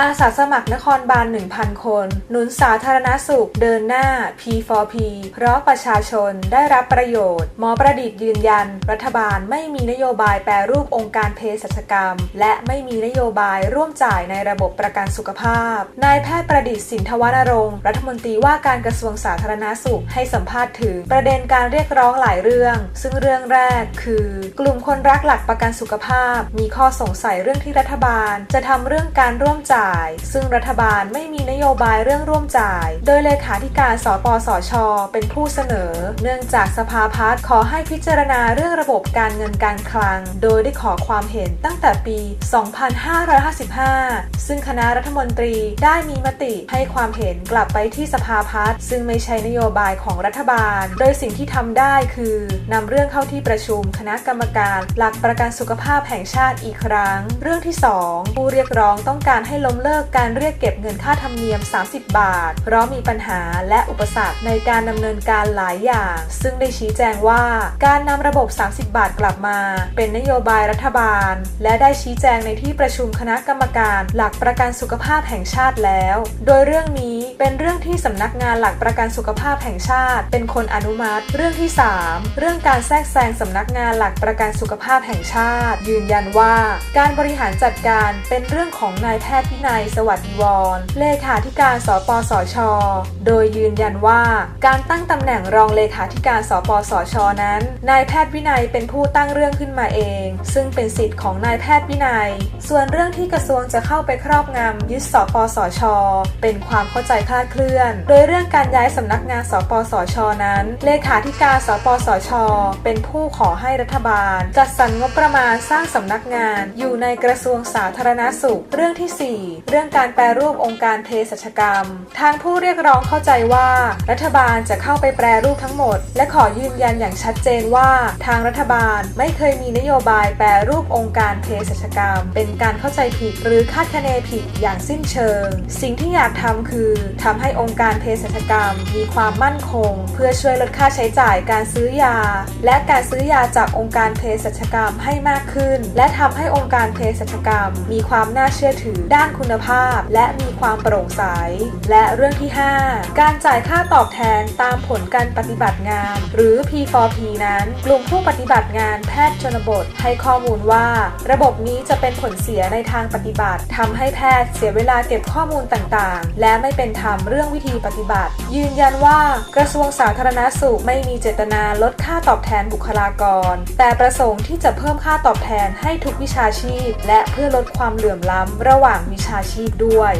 อาสาสมัครนครบาล 1,000 คน หนุนสาธารณสุขเดินหน้า P4P เพราะประชาชนได้รับประโยชน์ หมอประดิษฐ์ยืนยัน รัฐบาลไม่มีนโยบายแปรรูปองค์การเภสัชกรรม และไม่มีนโยบายร่วมจ่ายในระบบประกันสุขภาพ นายแพทย์ประดิษฐ์สินทวนรงค์รัฐมนตรีว่าการกระทรวงสาธารณสุขให้สัมภาษณ์ถึง ประเด็นการเรียกร้องหลายเรื่อง ซึ่งเรื่องแรกคือ กลุ่มคนรักหลักประกันสุขภาพ มีข้อสงสัยเรื่องที่รัฐบาล จะทำเรื่องการร่วมจ่ายซึ่งรัฐบาลไม่มีนโยบายเรื่องร่วมจ่าย โดยเลขาธิการสปสช เป็นผู้เสนอ เนื่องจากสภาพัฒน์ขอให้พิจารณาเรื่องระบบการเงินการคลัง โดยได้ขอความเห็นตั้งแต่ปี 2555 ซึ่งคณะรัฐมนตรีได้มีมติให้ความเห็นกลับไปที่สภาพัฒน์ซึ่งไม่ใช่นโยบายของรัฐบาล โดยสิ่งที่ทำได้คือนำเรื่องเข้าที่ประชุมคณะกรรมการ หลักประกันสุขภาพแห่งชาติอีกครั้ง เรื่องที่ 2 ผู้เรียกร้องต้องการให้ล้มเลิกการเรียกเก็บเงินค่าธรรมเนียม 30 บาท เพราะมีปัญหาและอุปสรรคในการดำเนินการหลายอย่าง ซึ่งได้ชี้แจงว่า การนำระบบ 30 บาทกลับมา เป็นนโยบายรัฐบาล และได้ชี้แจงในที่ประชุมคณะกรรมการหลักประกันสุขภาพแห่งชาติแล้ว โดยเรื่องนี้เป็นเรื่องที่สำนักงานหลักประกันสุขภาพแห่งชาติ เป็นคนอนุมัติ เรื่องที่ 3 เรื่องการแทรกแซงสำนักงานหลักประกันสุขภาพแห่งชาติ ยืนยันว่า การบริหารจัดการเป็นเรื่องของนายแพทย์พินัยสวัสดิวร เลขาธิการสปสช โดยยืนยันว่า การตั้งตำแหน่งรองเลขาธิการสปสช นั้น นายแพทย์วินัยเป็นผู้ตั้งเรื่องขึ้นมาเอง ซึ่งเป็นสิทธิ์ของนายแพทย์วินัย ส่วนเรื่องที่กระทรวงจะเข้าไปครอบงำยึดสปสช เป็นความเข้าใจคลาดเคลื่อน โดยเรื่องการย้ายสำนักงานสปสช นั้น เลขาธิการสปสช เป็นผู้ขอให้รัฐบาล จัดสรรงบประมาณสร้างสำนักงานอยู่ในกระทรวงสาธารณสุข เรื่องที่ 4เรื่องการแปรรูปองค์การเภสัชกรรม ทางผู้เรียกร้องเข้าใจว่า รัฐบาลจะเข้าไปแปรรูปทั้งหมด และขอยืนยันอย่างชัดเจนว่า ทางรัฐบาลไม่เคยมีนโยบายแปรรูปองค์การเภสัชกรรม เป็นการเข้าใจผิดหรือคาดคะเนผิดอย่างสิ้นเชิง สิ่งที่อยากทำคือทำให้องค์การเภสัชกรรม มีความมั่นคง เพื่อช่วยลดค่าใช้จ่ายการซื้อยา และการซื้อยาจากองค์การเภสัชกรรมให้มากขึ้น และทำให้องค์การเภสัชกรรม มีความน่าเชื่อถือด้านคุณภาพ และมีความโปร่งใส และเรื่องที่ 5 การจ่ายค่าตอบแทนตามผลการปฏิบัติงาน หรือ P4P นั้นกลุ่มผู้ปฏิบัติงานแพทย์ชนบท ให้ข้อมูลว่า ระบบนี้จะเป็นผลเสียในทางปฏิบัติทำให้แพทย์เสียเวลาเก็บข้อมูลต่างๆ และไม่เป็นธรรมเรื่องวิธีปฏิบัติ ยืนยันว่ากระทรวงสาธารณสุขไม่มีเจตนาลดค่าตอบแทนบุคลากร แต่ประสงค์ที่จะเพิ่มค่าตอบแทนให้ทุกวิชาชีพ และเพื่อลดความเหลื่อมล้ำระหว่างวิชาาชีพด้วย